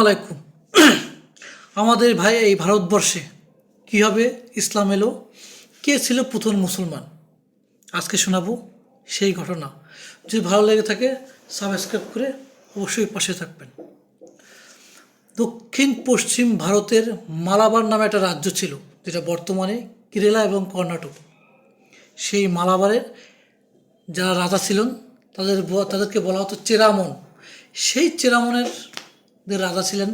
আলাইকুম। আমাদের ভাই এই ভারতবর্ষে কীভাবে ইসলাম এলো। কে ছিল প্রথম মুসলমান? আজকে শোনাবো সেই ঘটনা। যদি ভালো লেগে থাকে সাবস্ক্রাইব করে অবশ্যই পাশে থাকবেন। দক্ষিণ পশ্চিম ভারতের মালাবার নামে একটা রাজ্য ছিল, যেটা বর্তমানে কেরালা এবং কর্ণাটক। সেই মালাবারের যারা রাজা ছিলেন, তাদের তাদেরকে বলা হতো চেরামন। সেই চেরামনের রাজা ছিলেন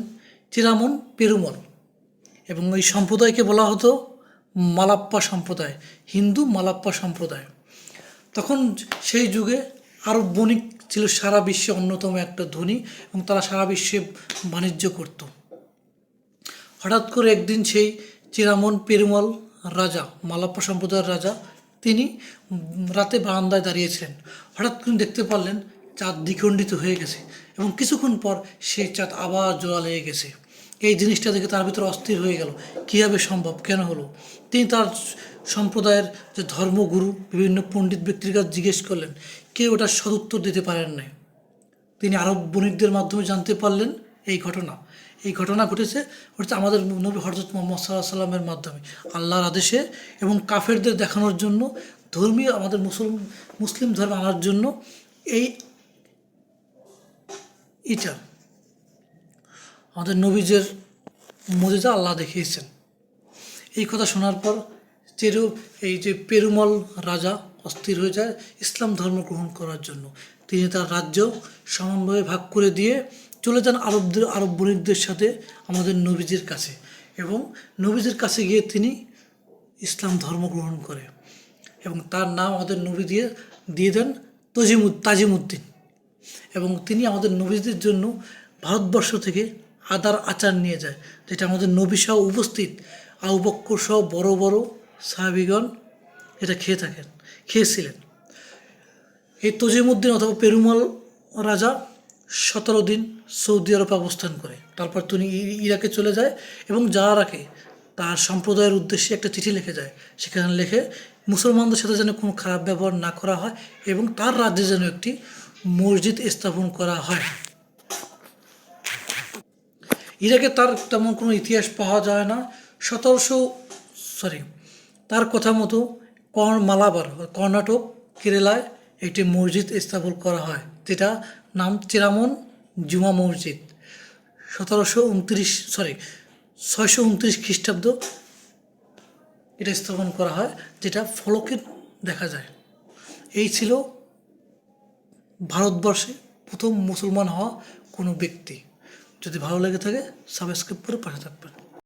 চেরামন পেরুমল এবং ওই সম্প্রদায়কে বলা হতো মালাপ্পা সম্প্রদায়, হিন্দু মালাপ্পা সম্প্রদায়। তখন সেই যুগে আরব বণিক ছিল সারা বিশ্বে অন্যতম একটা ধনী এবং তারা সারা বিশ্বে বাণিজ্য করত। হঠাৎ করে একদিন সেই চিরামন পেরুমল রাজা, মালাপ্পা সম্প্রদায়ের রাজা, তিনি রাতে বারান্দায় দাঁড়িয়েছিলেন হঠাৎ করে দেখতে পারলেন চাঁদ দ্বিখণ্ডিত হয়ে গেছে এবং কিছুক্ষণ পর সেই চাঁদ আবার জোড়া লেগে গেছে। এই জিনিসটা দেখে তার ভিতরে অস্থির হয়ে গেল। কীভাবে সম্ভব? কেন হলো? তিনি তার সম্প্রদায়ের যে ধর্মগুরু, বিভিন্ন পণ্ডিত ব্যক্তির কাছে জিজ্ঞেস করলেন, কেউ ওটার সদুত্তর দিতে পারেন নাই? তিনি আরব বণিকদের মাধ্যমে জানতে পারলেন এই ঘটনা। এই ঘটনা ঘটেছে হচ্ছে আমাদের নবী হরজত মোহাম্মদ সাল্লাহ সাল্লামের মাধ্যমে। আল্লাহর আদেশে এবং কাফেরদের দেখানোর জন্য, ধর্মীয় আমাদের মুসলিম মুসলিম ধর্ম আনার জন্য এই এটা। আমাদের নবীজের মজিদা আল্লাহ দেখিয়েছেন। এই কথা শোনার পর চেরু এই যে পেরুমল রাজা অস্থির হয়ে যায় ইসলাম ধর্ম গ্রহণ করার জন্য। তিনি তার রাজ্য সমানভাবে ভাগ করে দিয়ে চলে যান আরবদের, আরব বণিকদের সাথে আমাদের নবীজির কাছে এবং নবীজির কাছে গিয়ে তিনি ইসলাম ধর্ম গ্রহণ করে এবং তার নাম আমাদের নবী দিয়ে দিয়ে দেন তজিমুদ, তাজিমুদ্দিন। এবং তিনি আমাদের নবীদের জন্য ভারতবর্ষ থেকে আদার আচার নিয়ে যায়। যেটা আমাদের নবী সহ উপস্থিত আবু বক্কর সহ বড় বড় সাহাবিগণ এটা খেয়ে থাকেন, খেয়েছিলেন। এই তজিমুদ্দিন অথবা পেরুমল রাজা সতেরো দিন সৌদি আরবে অবস্থান করে। তারপর তিনি ইরাকে চলে যায় এবং যাওয়ার আগে তার সম্প্রদায়ের উদ্দেশ্যে একটা চিঠি লিখে যায়। সেখানে লেখে, মুসলমানদের সাথে যেন কোনো খারাপ ব্যবহার না করা হয় এবং তার রাজ্যে যেন একটি মসজিদ স্থাপন করা হয়। ইরাকে তার তেমন কোনো ইতিহাস পাওয়া যায় না। সতেরোশো সরি তার কথা মতো কর্ণ মালাবার কর্ণাটক, কেরালায় একটি মসজিদ স্থাপন করা হয়। যেটা নাম চিরামন জুমা মসজিদ। সতেরোশো উনত্রিশ সরি ছয়শো উনত্রিশ খ্রিস্টাব্দ এটা স্থাপন করা হয়, যেটা ফলকে দেখা যায়। এই ছিল ভারতবর্ষে প্রথম মুসলমান হওয়া কোনো ব্যক্তি। যদি ভালো লেগে থাকে সাবস্ক্রাইব করে পাশে থাকবেন।